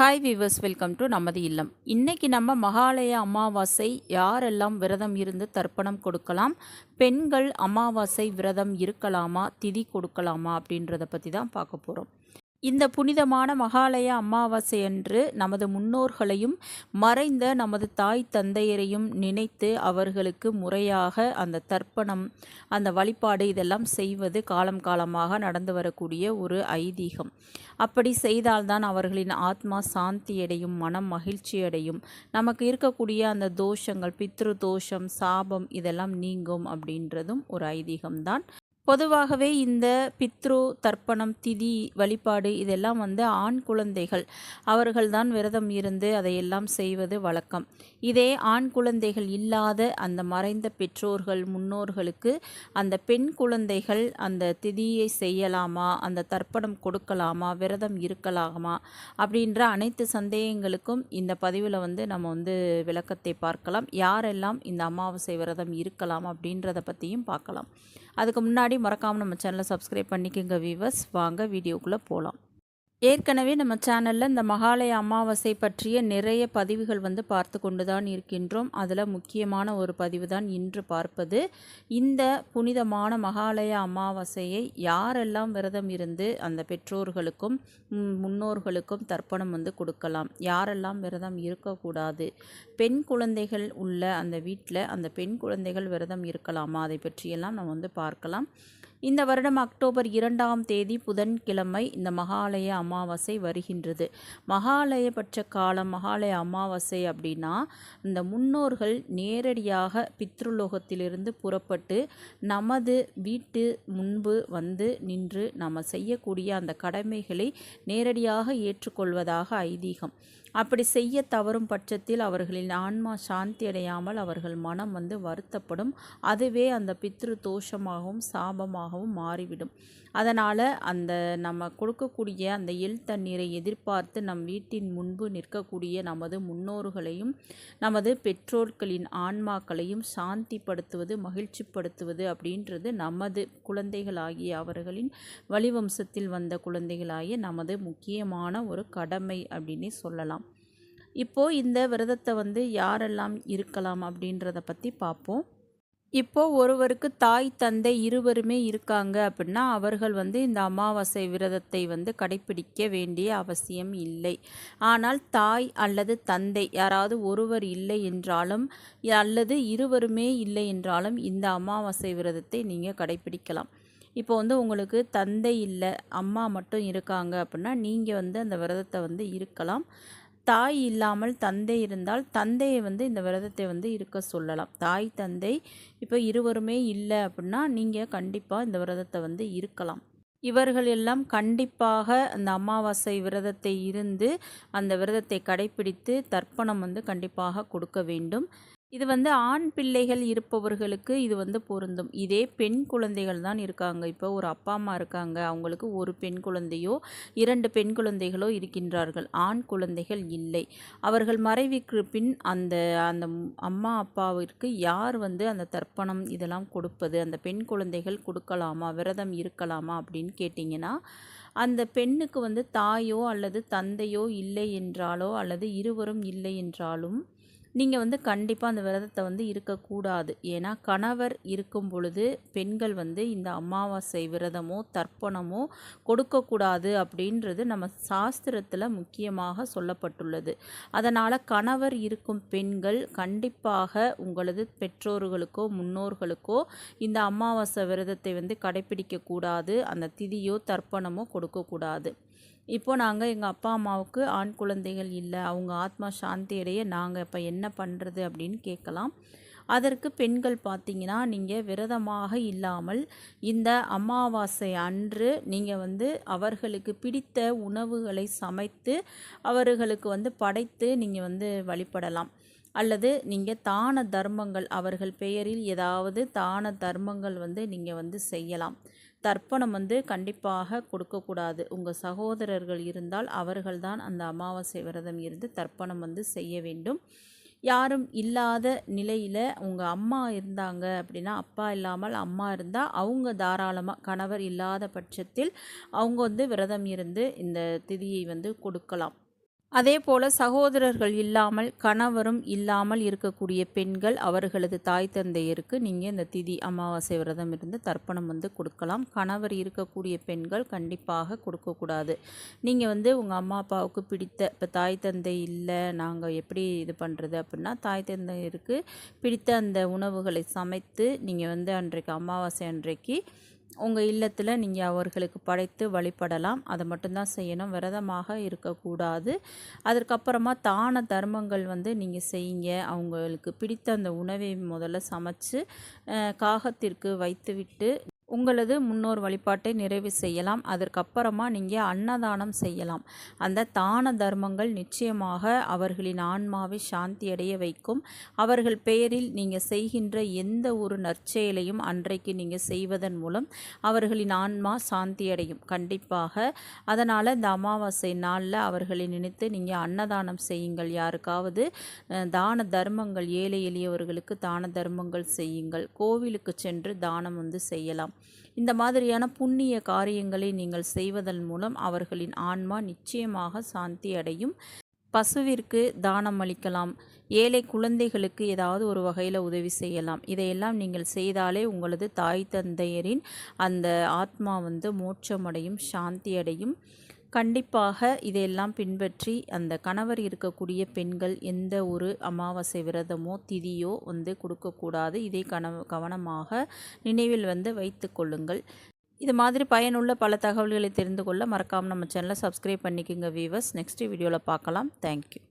Hi viewers welcome to நமது இல்லம் இன்றைக்கி நம்ம மகாலய அமாவாசை யாரெல்லாம் விரதம் இருந்து தர்ப்பணம் கொடுக்கலாம் பெண்கள் அமாவாசை விரதம் இருக்கலாமா திதி கொடுக்கலாமா அப்படின்றத பற்றி தான் பார்க்க போகிறோம் இந்த புனிதமான மகாலய அமாவாசை அன்று நமது முன்னோர்களையும் மறைந்த நமது தாய் தந்தையரையும் நினைத்து அவர்களுக்கு முறையாக அந்த தர்ப்பணம் அந்த வழிபாடு இதெல்லாம் செய்வது காலம் காலமாக நடந்து வரக்கூடிய ஒரு ஐதீகம். அப்படி செய்தால்தான் அவர்களின் ஆத்மா சாந்தி அடையும் மனம் மகிழ்ச்சி அடையும் நமக்கு இருக்கக்கூடிய அந்த தோஷங்கள் பித்ரு தோஷம் சாபம் இதெல்லாம் நீங்கும் அப்படின்றதும் ஒரு ஐதீகம்தான். பொதுவாகவே இந்த பித்ரு தர்ப்பணம் திதி வழிபாடு இதெல்லாம் வந்து ஆண் குழந்தைகள். அவர்கள்தான் விரதம் இருந்து அதையெல்லாம் செய்வது வழக்கம். இதே ஆண் குழந்தைகள் இல்லாத அந்த மறைந்த பெற்றோர்கள் முன்னோர்களுக்கு அந்த பெண் குழந்தைகள் அந்த திதியை செய்யலாமா அந்த தர்ப்பணம் கொடுக்கலாமா விரதம் இருக்கலாமா அப்படின்ற அனைத்து சந்தேகங்களுக்கும் இந்த பதிவில் வந்து நம்ம வந்து விளக்கத்தை பார்க்கலாம். யாரெல்லாம் இந்த அமாவாசை விரதம் இருக்கலாம் அப்படின்றத பற்றியும் பார்க்கலாம். அதுக்கு முன்னாடி மறக்காமல் நம்ம சேனலை சப்ஸ்கிரைப் பண்ணிக்கோங்க வீவர்ஸ் வாங்க வீடியோக்குள்ளே போகலாம் ஏற்கனவே நம்ம சேனலில் இந்த மகாலய அமாவாசை பற்றிய நிறைய பதிவுகள் வந்து பார்த்து கொண்டு தான் இருக்கின்றோம். அதில் முக்கியமான ஒரு பதிவு தான் இன்று பார்ப்பது. இந்த புனிதமான மகாலய அமாவாசையை யாரெல்லாம் விரதம் இருந்து அந்த பெற்றோர்களுக்கும் முன்னோர்களுக்கும் தர்ப்பணம் வந்து கொடுக்கலாம். யாரெல்லாம் விரதம் இருக்கக்கூடாது. பெண் குழந்தைகள் உள்ள அந்த வீட்டில் அந்த பெண் குழந்தைகள் விரதம் இருக்கலாமா? அதை பற்றியெல்லாம் நம்ம வந்து பார்க்கலாம். இந்த வருடம் அக்டோபர் இரண்டாம் தேதி புதன்கிழமை இந்த மகாலய அமாவாசை வருகின்றது. மகாலயபட்ச காலம் மகாலய அமாவாசை அப்படின்னா இந்த முன்னோர்கள் நேரடியாக பித்ருலோகத்திலிருந்து புறப்பட்டு நமது வீட்டு முன்பு வந்து நின்று நம்ம செய்யக்கூடிய அந்த கடமைகளை நேரடியாக ஏற்றுக்கொள்வதாக ஐதீகம். அப்படி செய்ய தவறும் பட்சத்தில் அவர்களின் ஆன்மா சாந்தி அடையாமல் அவர்கள் மனம் வந்து வருத்தப்படும். அதுவே அந்த பித்ரு தோஷமாகவும் சாபமாகவும் மாறிவிடும். அதனால் அந்த நம்ம கொடுக்கக்கூடிய அந்த எள் தண்ணீரை எதிர்பார்த்து நம் வீட்டின் முன்பு நிற்கக்கூடிய நமது முன்னோர்களையும் நமது பெற்றோர்களின் ஆன்மாக்களையும் சாந்திப்படுத்துவது மகிழ்ச்சிப்படுத்துவது அப்படின்றது நமது குழந்தைகளாகிய அவர்களின் வழிவம்சத்தில் வந்த குழந்தைகளாகிய நமது முக்கியமான ஒரு கடமை அப்படின்னே சொல்லலாம். இப்போது இந்த விரதத்தை வந்து யாரெல்லாம் இருக்கலாம் அப்படின்றத பற்றி பார்ப்போம் இப்போது ஒருவருக்கு தாய் தந்தை இருவருமே இருக்காங்க அப்படின்னா அவர்கள் வந்து இந்த அமாவாசை விரதத்தை வந்து கடைப்பிடிக்க வேண்டிய அவசியம் இல்லை. ஆனால் தாய் அல்லது தந்தை யாராவது ஒருவர் இல்லை என்றாலும் அல்லது இருவருமே இல்லை என்றாலும் இந்த அமாவாசை விரதத்தை நீங்கள் கடைப்பிடிக்கலாம் இப்போ வந்து உங்களுக்கு தந்தை இல்லை அம்மா மட்டும் இருக்காங்க அப்படின்னா நீங்கள் வந்து அந்த விரதத்தை வந்து இருக்கலாம். தாய் இல்லாமல் தந்தை இருந்தால் தந்தையை வந்து இந்த விரதத்தை வந்து இருக்க சொல்லலாம். தாய் தந்தை இப்போ இருவருமே இல்லை அப்படின்னா நீங்கள் கண்டிப்பாக இந்த விரதத்தை வந்து இருக்கலாம். இவர்கள் எல்லாம் கண்டிப்பாக அந்த அமாவாசை விரதத்தை இருந்து அந்த விரதத்தை கடைபிடித்து தர்ப்பணம் வந்து கண்டிப்பாக கொடுக்க வேண்டும். இது வந்து ஆண் பிள்ளைகள் இருப்பவர்களுக்கு இது வந்து பொருந்தும். இதே பெண் குழந்தைகள் தான் இருக்காங்க. இப்போ ஒரு அப்பா அம்மா இருக்காங்க. அவங்களுக்கு ஒரு பெண் குழந்தையோ இரண்டு பெண் குழந்தைகளோ இருக்கின்றார்கள். ஆண் குழந்தைகள் இல்லை. அவர்கள் மறைவிக்கு பின் அந்த அந்த அம்மா அப்பாவிற்கு யார் வந்து அந்த தர்ப்பணம் இதெல்லாம் கொடுப்பது? அந்த பெண் குழந்தைகள் கொடுக்கலாமா? விரதம் இருக்கலாமா? அப்படின்னு கேட்டிங்கன்னா அந்த பெண்ணுக்கு வந்து தாயோ அல்லது தந்தையோ இல்லை என்றாலோ அல்லது இருவரும் இல்லை என்றாலும் நீங்கள் வந்து கண்டிப்பாக அந்த விரதத்தை வந்து இருக்கக்கூடாது. ஏன்னா கணவர் இருக்கும் பொழுது பெண்கள் வந்து இந்த அமாவாசை விரதமோ தர்ப்பணமோ கொடுக்கக்கூடாது அப்படின்றது நம்ம சாஸ்திரத்தில் முக்கியமாக சொல்லப்பட்டுள்ளது. அதனால் கணவர் இருக்கும் பெண்கள் கண்டிப்பாக உங்களது பெற்றோர்களுக்கோ முன்னோர்களுக்கோ இந்த அமாவாசை விரதத்தை வந்து கடைப்பிடிக்கக்கூடாது. அந்த திதியோ தர்ப்பணமோ கொடுக்கக்கூடாது. இப்போ நாங்கள் எங்கள் அப்பா அம்மாவுக்கு ஆண் குழந்தைகள் இல்லை. அவங்க ஆத்மா சாந்தி அடைய நாங்கள் இப்போ என்ன பண்ணுறது அப்படின்னு கேட்கலாம். அதற்கு பெண்கள் பார்த்தீங்கன்னா நீங்கள் விரதமாக இல்லாமல் இந்த அமாவாசை அன்று நீங்கள் வந்து அவர்களுக்கு பிடித்த உணவுகளை சமைத்து அவர்களுக்கு வந்து படைத்து நீங்கள் வந்து வழிபடலாம். அல்லது நீங்கள் தான தர்மங்கள் அவர்கள் பெயரில் ஏதாவது தான தர்மங்கள் வந்து நீங்கள் வந்து செய்யலாம். தர்ப்பணம் வந்து கண்டிப்பாக கொடுக்கக்கூடாது. உங்கள் சகோதரர்கள் இருந்தால் அவர்கள்தான் அந்த அமாவாசை விரதம் இருந்து தர்ப்பணம் வந்து செய்ய வேண்டும். யாரும் இல்லாத நிலையில் உங்கள் அம்மா இருந்தாங்க அப்படின்னா அப்பா இல்லாமல் அம்மா இருந்தால் அவங்க தாராளமாக கணவர் இல்லாத பட்சத்தில் அவங்க வந்து விரதம் இருந்து இந்த திதியை வந்து கொடுக்கலாம். அதே போல் சகோதரர்கள் இல்லாமல் கணவரும் இல்லாமல் இருக்கக்கூடிய பெண்கள் அவர்களது தாய் தந்தையருக்கு நீங்கள் இந்த திதி அமாவாசை விரதம் இருந்து தர்ப்பணம் வந்து கொடுக்கலாம். கணவர் இருக்கக்கூடிய பெண்கள் கண்டிப்பாக கொடுக்கக்கூடாது. நீங்கள் வந்து உங்கள் அம்மா அப்பாவுக்கு பிடித்த இப்போ தாய் தந்தை இல்லை நாங்கள் எப்படி இது பண்ணுறது அப்படின்னா தாய் தந்தையருக்கு பிடித்த அந்த உணவுகளை சமைத்து நீங்கள் வந்து அன்றைக்கு அமாவாசை அன்றைக்கு உங்கள் இல்லத்தில் நீங்கள் அவர்களுக்கு படைத்து வழிபடலாம். அதை மட்டும்தான் செய்யணும். விரதமாக இருக்கக்கூடாது. அதற்கப்புறமா தான தர்மங்கள் வந்து நீங்கள் செய்யுங்க. அவங்களுக்கு பிடித்த அந்த உணவை முதல்ல சமைச்சு காகத்திற்கு வைத்துவிட்டு உங்களது முன்னோர் வழிபாட்டை நிறைவு செய்யலாம். அதற்கப்புறமா நீங்கள் அன்னதானம் செய்யலாம். அந்த தான தர்மங்கள் நிச்சயமாக அவர்களின் ஆன்மாவை சாந்தி அடைய வைக்கும். அவர்கள் பெயரில் நீங்கள் செய்கின்ற எந்த ஒரு நற்செயலையும் அன்றைக்கு நீங்கள் செய்வதன் மூலம் அவர்களின் ஆன்மா சாந்தி அடையும் கண்டிப்பாக. அதனால் இந்த அமாவாசை நாளில் அவர்களை நினைத்து நீங்கள் அன்னதானம் செய்யுங்கள். யாருக்காவது தான தர்மங்கள் ஏழை எளியவர்களுக்கு தான தர்மங்கள் செய்யுங்கள். கோவிலுக்கு சென்று தானம் வந்து செய்யலாம். இந்த மாதிரியான புண்ணிய காரியங்களை நீங்கள் செய்வதன் மூலம் அவர்களின் ஆன்மா நிச்சயமாக சாந்தி அடையும். பசுவிற்கு தானம் அளிக்கலாம். ஏழை குழந்தைகளுக்கு ஏதாவது ஒரு வகையில் உதவி செய்யலாம். இதையெல்லாம் நீங்கள் செய்தாலே உங்களது தாய் தந்தையரின் அந்த ஆத்மா வந்து மோட்சமடையும் சாந்தி அடையும். கண்டிப்பாக இதையெல்லாம் பின்பற்றி அந்த கணவர் இருக்கக்கூடிய பெண்கள் எந்த ஒரு அமாவாசை விரதமோ திதியோ வந்து கொடுக்கக்கூடாது. இதை கனவு கவனமாக நினைவில் வந்து வைத்து கொள்ளுங்கள். இது மாதிரி பயனுள்ள பல தகவல்களை தெரிந்து கொள்ள மறக்காமல் நம்ம சேனலை சப்ஸ்கிரைப் பண்ணிக்கோங்க வீவர்ஸ் நெக்ஸ்ட் வீடியோவில் பார்க்கலாம். தேங்க்யூ